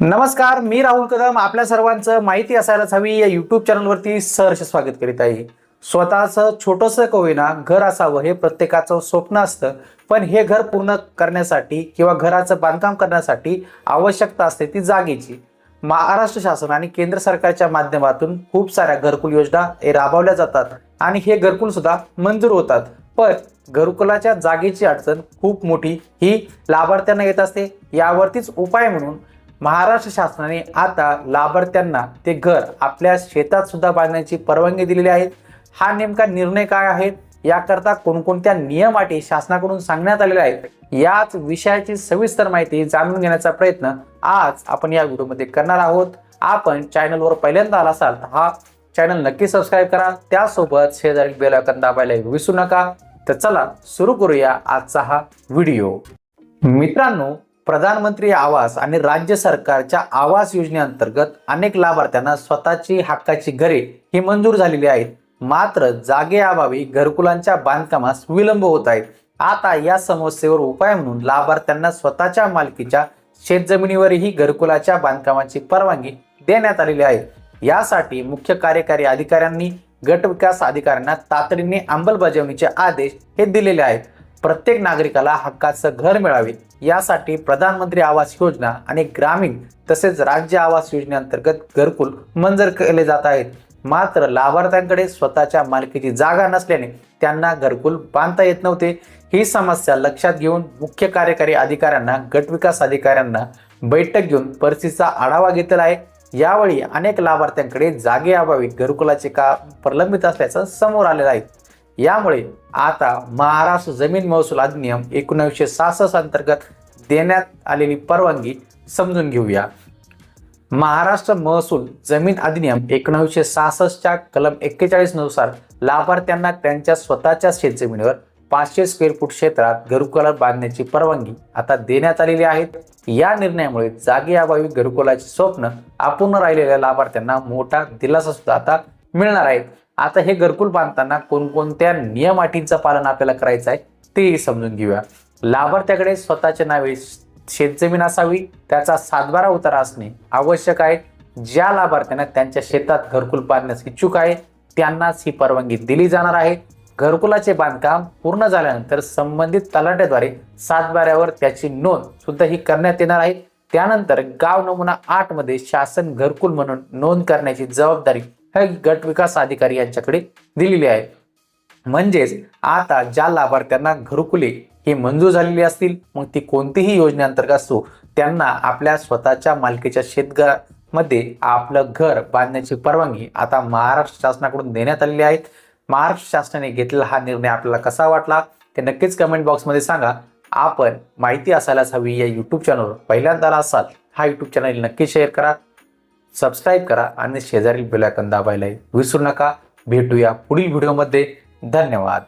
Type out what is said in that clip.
नमस्कार मी राहुल कदम. आपल्या सर्वांचं माहिती असायलाच हवी. या युट्यूब चॅनलवरती सहर्ष स्वागत करीत आहे. स्वतःचं छोटंसं कोविना होईना घर असावं हे प्रत्येकाचं स्वप्न असतं. पण हे घर पूर्ण करण्यासाठी किंवा घराचं बांधकाम करण्यासाठी आवश्यकता असते ती जागेची. महाराष्ट्र शासन आणि केंद्र सरकारच्या माध्यमातून खूप साऱ्या घरकुल योजना हे राबवल्या जातात आणि हे घरकुल सुद्धा मंजूर होतात. पण घरकुलाच्या जागेची अडचण खूप मोठी ही लाभार्थ्यांना येत असते. यावरतीच उपाय म्हणून महाराष्ट्र शासनाने आता लाभार्थ्यांना ते घर आपल्या शेतात सुद्धा बांधण्याची परवानगी दिलेली आहे. हा नेमका निर्णय काय आहे? याकरता कोणकोणत्या नियम अटी शासनाकडून सांगण्यात आलेल्या आहेत? याच विषयाची सविस्तर माहिती जाणून घेण्याचा प्रयत्न आज आपण या व्हिडिओमध्ये करणार आहोत. आपण चॅनलवर पहिल्यांदा आला असाल तर हा चॅनल नक्की सबस्क्राईब करा. त्यासोबत शेजारी बेल आयकॉन दाबायला विसरू नका. तर चला सुरू करूया आजचा हा व्हिडिओ. मित्रांनो प्रधानमंत्री आवास आणि राज्य सरकारच्या आवास योजनेअंतर्गत अनेक लाभार्थ्यांना स्वतःची हक्काची घरे ही मंजूर झालेली आहेत. मात्र जागेअभावी घरकुलांच्या बांधकामास विलंब होत आहेत. आता या समस्येवर उपाय म्हणून लाभार्थ्यांना स्वतःच्या मालकीच्या शेतजमिनीवरही घरकुलाच्या बांधकामाची परवानगी देण्यात आलेली आहे. यासाठी मुख्य कार्यकारी अधिकाऱ्यांनी गट विकास अधिकाऱ्यांना तातडीने अंमलबजावणीचे आदेश हे दिलेले आहेत. प्रत्येक नागरिकाला हक्काचं घर मिळावे यासाठी प्रधानमंत्री आवास योजना आणि ग्रामीण तसेच राज्य आवास योजनेअंतर्गत घरकुल मंजूर केले जात आहेत. मात्र लाभार्थ्यांकडे स्वतःच्या मालकीची जागा नसल्याने त्यांना घरकुल बांधता येत नव्हते. ही समस्या लक्षात घेऊन मुख्य कार्यकारी अधिकाऱ्यांना गट विकास अधिकाऱ्यांना बैठक घेऊन परिस्थितीचा आढावा घेतला आहे. यावेळी अनेक लाभार्थ्यांकडे जागेअभावी घरकुलाचे काम प्रलंबित असल्याचं समोर आलेलं आहे. यामुळे आता महाराष्ट्र जमीन महसूल अधिनियम एकोणीसशे सहासष्ट अंतर्गत देण्यात आलेली परवानगी समजून घेऊया. महाराष्ट्र महसूल जमीन अधिनियम एकोणीसशे सहासष्टच्या कलम एक्केचाळीसनुसार लाभार्थ्यांना त्यांच्या स्वतःच्या शेतजमिनीवर पाचशे स्क्वेअर फूट क्षेत्रात घरकुला बांधण्याची परवानगी आता देण्यात आलेली आहे. या निर्णयामुळे जागेअभावी घरकुलाचे स्वप्न अपूर्ण राहिलेल्या लाभार्थ्यांना मोठा दिलासा सुद्धा आता मिळणार आहे. आता हे घरकुल बांधताना कोणकोणत्या नियम अटींचं पालन आपल्याला करायचं आहे तेही समजून घेऊया. लाभार्थ्याकडे स्वतःच्या नावे शेतजमीन असावी त्याचा सातबारा उतारा असणे आवश्यक आहे. ज्या लाभार्थ्यांना त्यांच्या शेतात घरकुल बांधण्यास इच्छुक आहे त्यांनाच ही परवानगी दिली जाणार आहे. घरकुलाचे बांधकाम पूर्ण झाल्यानंतर संबंधित तलाट्याद्वारे सातबाऱ्यावर त्याची नोंद सुद्धा ही करण्यात येणार आहे. त्यानंतर गाव नमुना आठमध्ये शासन घरकुल म्हणून नोंद करण्याची जबाबदारी हे गट विकास अधिकारी यांच्याकडे दिलेली आहे. म्हणजेच आता ज्या लाभार्थ्यांना घरकुले ही मंजूर झालेली असतील मग ती कोणतीही योजनेअंतर्गत असो त्यांना आपल्या स्वतःच्या मालकीच्या शेतघरामध्ये आपलं घर बांधण्याची परवानगी आता महाराष्ट्र शासनाकडून देण्यात आलेली आहे. महाराष्ट्र शासनाने घेतलेला हा निर्णय आपल्याला कसा वाटला ते नक्कीच कमेंट बॉक्समध्ये सांगा. आपण माहिती असायलाच हवी या यूट्यूब चॅनलवर पहिल्यांदा असाल हा यूट्यूब चॅनल नक्की शेअर करा. सबस्क्राईब करा आणि शेजारील बेलायकन दाबायलाही विसरू नका. भेटूया पुढील व्हिडिओमध्ये धन्यवाद.